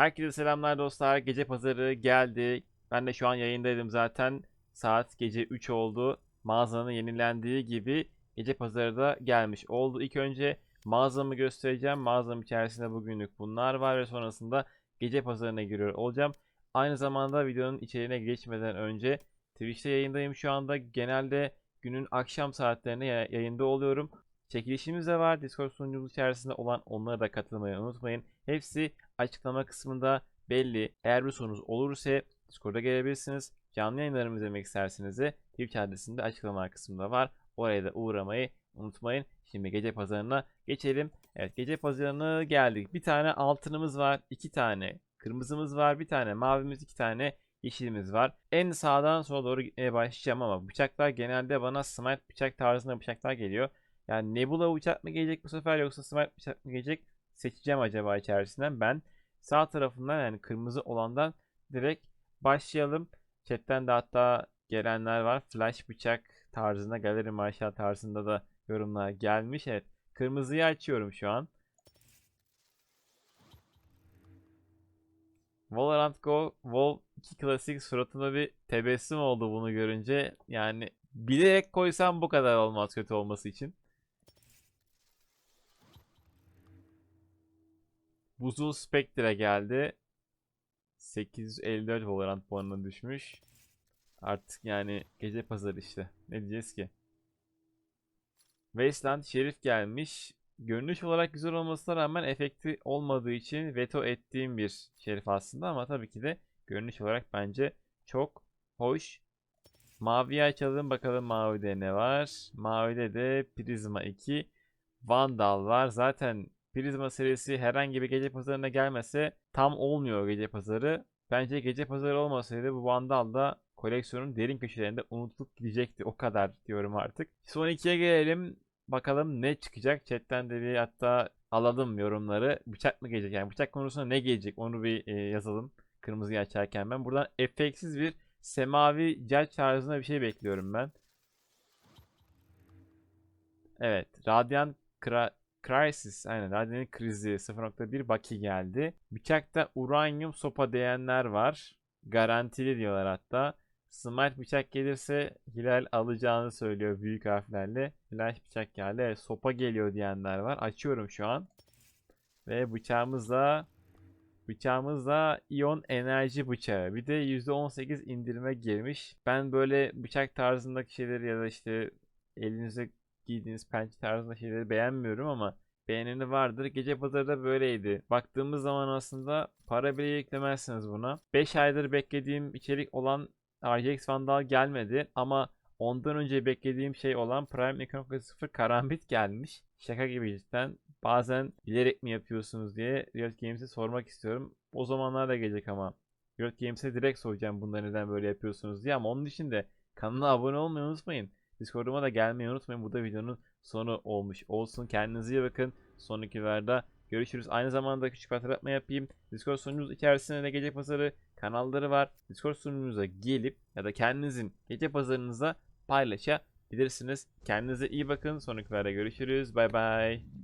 Herkese selamlar dostlar. Gece pazarı geldi. Ben de şu an yayındaydım zaten. Saat gece 3 oldu. Mağazanın yenilendiği gibi gece pazarı da gelmiş oldu. İlk önce mağazamı göstereceğim. Mağazam içerisinde bugünlük bunlar var ve sonrasında gece pazarına giriyor olacağım. Aynı zamanda videonun içeriğine geçmeden önce Twitch'te yayındayım şu anda. Genelde günün akşam saatlerinde ya- yayında oluyorum. Çekilişimiz de var. Discord sunucumuz içerisinde olan onlara da katılmayı unutmayın. Hepsi açıklama kısmında belli. Eğer bir sorunuz olursa Discord'a gelebilirsiniz. Canlı yayınlarımı izlemek isterseniz de Twitch adresinde açıklama kısmında var. Oraya da uğramayı unutmayın. Şimdi gece pazarına geçelim. Evet gece pazarına geldik. Bir tane altınımız var. iki tane kırmızımız var. Bir tane mavimiz, iki tane yeşilimiz var. En sağdan sola doğru gitmeye başlayacağım ama bıçaklar genelde bana smite bıçak tarzında bıçaklar geliyor. Yani Nebula bıçak mı gelecek bu sefer yoksa smite bıçak mı gelecek? Seçeceğim acaba içerisinden. Ben sağ tarafından yani kırmızı olandan direkt başlayalım. Chatten de hatta gelenler var. Flash bıçak tarzında, galeri marşal tarzında da yorumlar gelmiş. Evet. Kırmızıyı açıyorum şu an. Valorant Go WoW 2 klasik suratına bir tebessüm oldu bunu görünce. Yani bilerek koysam bu kadar olmaz kötü olması için. Buzul Spectre geldi. 854 Valorant puanına düşmüş. Artık yani gece pazarı işte. Ne diyeceğiz ki? Wasteland Şerif gelmiş. Görünüş olarak güzel olmasına rağmen efekti olmadığı için veto ettiğim bir şerif aslında ama tabii ki de görünüş olarak bence çok hoş. Maviyi açalım bakalım mavide ne var. Mavide de Prisma 2 Vandal var. Zaten Prisma serisi herhangi bir gece pazarına gelmese tam olmuyor gece pazarı. Bence gece pazarı olmasaydı bu Vandal da koleksiyonun derin köşelerinde unutulup gidecekti. O kadar diyorum artık. Son ikiye gelelim. Bakalım ne çıkacak. Chatten de bir hatta alalım yorumları. Bıçak mı gelecek? Yani bıçak konusunda ne gelecek? Onu bir e, yazalım. Kırmızıyı açarken ben. Buradan efeksiz bir semavi gel tarzında bir şey bekliyorum ben. Evet. Radiant Kra Crisis. Aynen. Radiant krizi 0.1 Baki geldi. Bıçakta uranyum sopa diyenler var. Garantili diyorlar hatta. Smite bıçak gelirse Hilal alacağını söylüyor büyük harflerle. Flash bıçak geldi. Evet, sopa geliyor diyenler var. Açıyorum şu an. Ve bıçağımızla bıçağımızla iyon enerji bıçağı. Bir de %18 indirime girmiş. Ben böyle bıçak tarzındaki şeyleri ya da işte elinize giydiğiniz pençe tarzında şeyleri beğenmiyorum ama beğeneni vardır. Gece pazarı da böyleydi. Baktığımız zaman aslında para bile yüklemezsiniz buna. 5 aydır beklediğim içerik olan RGX Vandal gelmedi ama ondan önce beklediğim şey olan Prime Economic 0 Karambit gelmiş. Şaka gibi cidden. Bazen bilerek mi yapıyorsunuz diye Riot Games'e sormak istiyorum. O zamanlar da gelecek ama. Riot Games'e direkt soracağım bunları neden böyle yapıyorsunuz diye ama onun için de kanala abone olmayı unutmayın. Discord'uma da gelmeyi unutmayın. Bu da videonun sonu olmuş olsun. Kendinize iyi bakın. Sonraki videolarda görüşürüz. Aynı zamanda küçük bir hatırlatma yapayım. Discord sunucumuz içerisinde de gece pazarı kanalları var. Discord sunucumuza gelip ya da kendinizin gece pazarınıza paylaşabilirsiniz. Kendinize iyi bakın. Sonraki videoda görüşürüz. Bay bay.